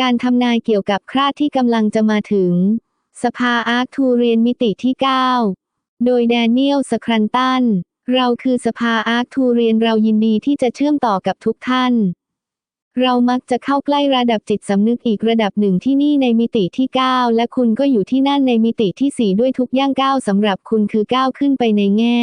การทำนายเกี่ยวกับคราดที่กำลังจะมาถึง สภาอาร์คทูเรียนมิติที่ 9 โดยแดเนียลสครันตัน เราคือสภาอาร์คทูเรียนเรายินดีที่จะเชื่อมต่อกับทุกท่าน เรามักจะเข้าใกล้ระดับจิตสำนึกอีกระดับหนึ่งที่นี่ในมิติที่ 9 และคุณก็อยู่ที่นั่นในมิติที่ 4 ด้วยทุกย่างก้าวสำหรับคุณคือก้าวขึ้นไปในแง่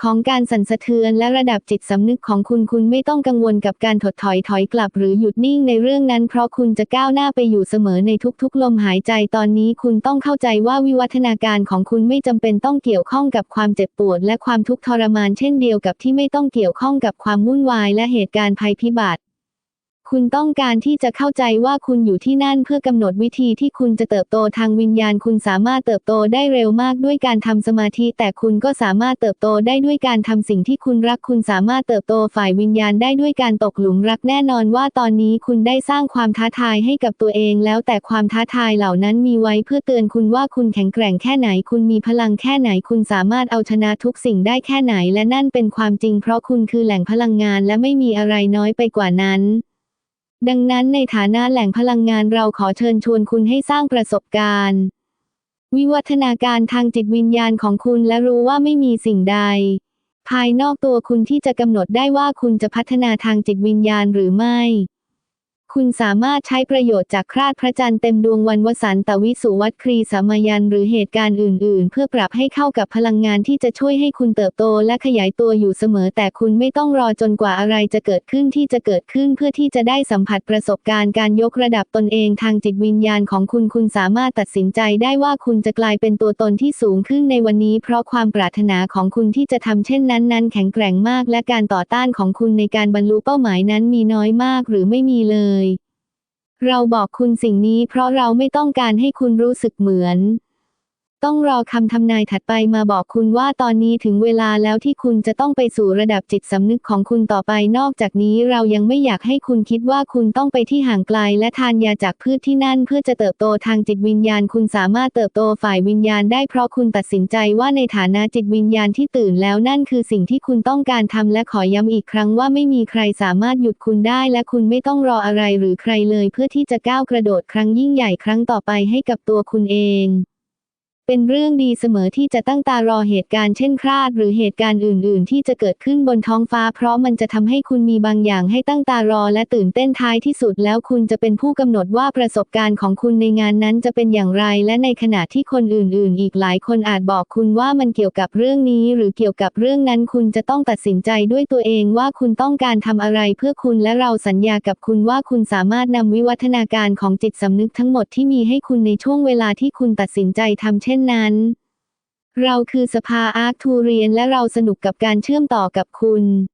ของการสั่นสะเทือนและระดับจิตสำนึกของคุณคุณไม่ต้องกังวลกับการถดถอยถอยกลับหรือหยุดนิ่งในเรื่องนั้น เพราะคุณจะก้าวหน้าไปอยู่เสมอในทุกๆ ลมหายใจตอนนี้คุณต้องเข้าใจว่าวิวัฒนาการของคุณไม่จำเป็นต้องเกี่ยวข้องกับความเจ็บปวดและความทุกข์ทรมานเช่นเดียวกับที่ไม่ต้องเกี่ยวข้องกับความวุ่นวายและเหตุการณ์ภัยพิบัติ คุณต้องการที่จะเข้าใจว่าคุณอยู่ที่นั่นเพื่อกำหนดวิธีที่คุณจะเติบโตทางวิญญาณ คุณสามารถเติบโตได้เร็วมากด้วยการทำสมาธิ แต่คุณก็สามารถเติบโตได้ด้วยการทำสิ่งที่คุณรัก คุณสามารถเติบโตฝ่ายวิญญาณได้ด้วยการตกหลุมรักแน่นอนว่าตอนนี้คุณได้สร้างความท้าทายให้กับตัวเอง แล้วแต่ความท้าทายเหล่านั้นมีไว้เพื่อเตือนคุณว่าคุณแข็งแกร่งแค่ไหน คุณมีพลังแค่ไหน คุณสามารถเอาชนะทุกสิ่งได้แค่ไหน และนั่นเป็นความจริง เพราะคุณคือแหล่งพลังงานและไม่มีอะไรน้อยไปกว่านั้น ดังนั้นในฐานะแหล่งพลังงานเราขอเชิญชวนคุณให้สร้างประสบการณ์ วิวัฒนาการทางจิตวิญญาณของคุณและรู้ว่าไม่มีสิ่งใด ภายนอกตัวคุณที่จะกำหนดได้ว่าคุณจะพัฒนาทางจิตวิญญาณหรือไม่ คุณสามารถใช้ประโยชน์จากคราดพระจันทร์เต็มดวงวันวสันตวิสุวัตครีสามายันหรือเหตุการณ์อื่น ๆ เพื่อปรับให้เข้ากับพลังงานที่จะช่วยให้คุณเติบโตและขยายตัวอยู่เสมอ แต่คุณไม่ต้องรอจนกว่าอะไรจะเกิดขึ้นที่จะเกิดขึ้นเพื่อที่จะได้สัมผัสประสบการณ์การยกระดับตนเองทางจิตวิญญาณของคุณคุณสามารถตัดสินใจได้ว่าคุณจะกลายเป็นตัวตนที่สูงขึ้นในวันนี้ เพราะความปรารถนาของคุณที่จะทำเช่นนั้นนั้นแข็งแกร่งมาก และการต่อต้านของคุณในการบรรลุเป้าหมายนั้นมีน้อยมากหรือไม่มีเลย เราบอกคุณสิ่งนี้เพราะเราไม่ต้องการให้คุณรู้สึกเหมือน ต้องรอคำทำนายถัดไปมาบอกคุณว่าตอนนี้ถึงเวลาแล้วที่คุณจะต้องไปสู่ระดับจิตสำนึกของคุณต่อไปนอกจากนี้เรายังไม่อยากให้คุณคิดว่าคุณต้องไปที่ห่างไกล และทานยาจากพืชที่นั่น เพื่อจะเติบโตทางจิตวิญญาณ คุณสามารถเติบโตฝ่ายวิญญาณได้เพราะคุณตัดสินใจว่าในฐานะจิตวิญญาณที่ตื่นแล้วนั่นคือสิ่งที่คุณต้องการทำและขอย้ำอีกครั้งว่าไม่มีใครสามารถหยุดคุณได้ และคุณไม่ต้องรออะไรหรือใครเลย เพื่อที่จะก้าวกระโดดครั้งยิ่งใหญ่ครั้งต่อไปให้กับตัวคุณเอง เป็นเรื่องดีเสมอที่จะตั้งตารอเหตุการณ์เช่นคลาด หรือเหตุการณ์อื่น ๆ ที่จะเกิดขึ้นบนท้องฟ้า เพราะมันจะทำให้คุณมีบางอย่างให้ตั้งตารอและตื่นเต้นท้ายที่สุด แล้วคุณจะเป็นผู้กำหนดว่าประสบการณ์ของคุณในงานนั้นจะเป็นอย่างไร และในขณะที่คนอื่น ๆ อีกหลายคนอาจบอกคุณว่ามันเกี่ยวกับเรื่องนี้ หรือเกี่ยวกับเรื่องนั้น คุณจะต้องตัดสินใจด้วยตัวเองว่าคุณต้องการทำอะไรเพื่อคุณและเราสัญญากับคุณว่าคุณสามารถนำวิวัฒนาการของจิตสำนึกทั้งหมดที่มีให้คุณในช่วงเวลาที่คุณตัดสินใจทำเช่นนั้น เราคือสภาอาร์คทูเรียนและเราสนุกกับการเชื่อมต่อกับคุณ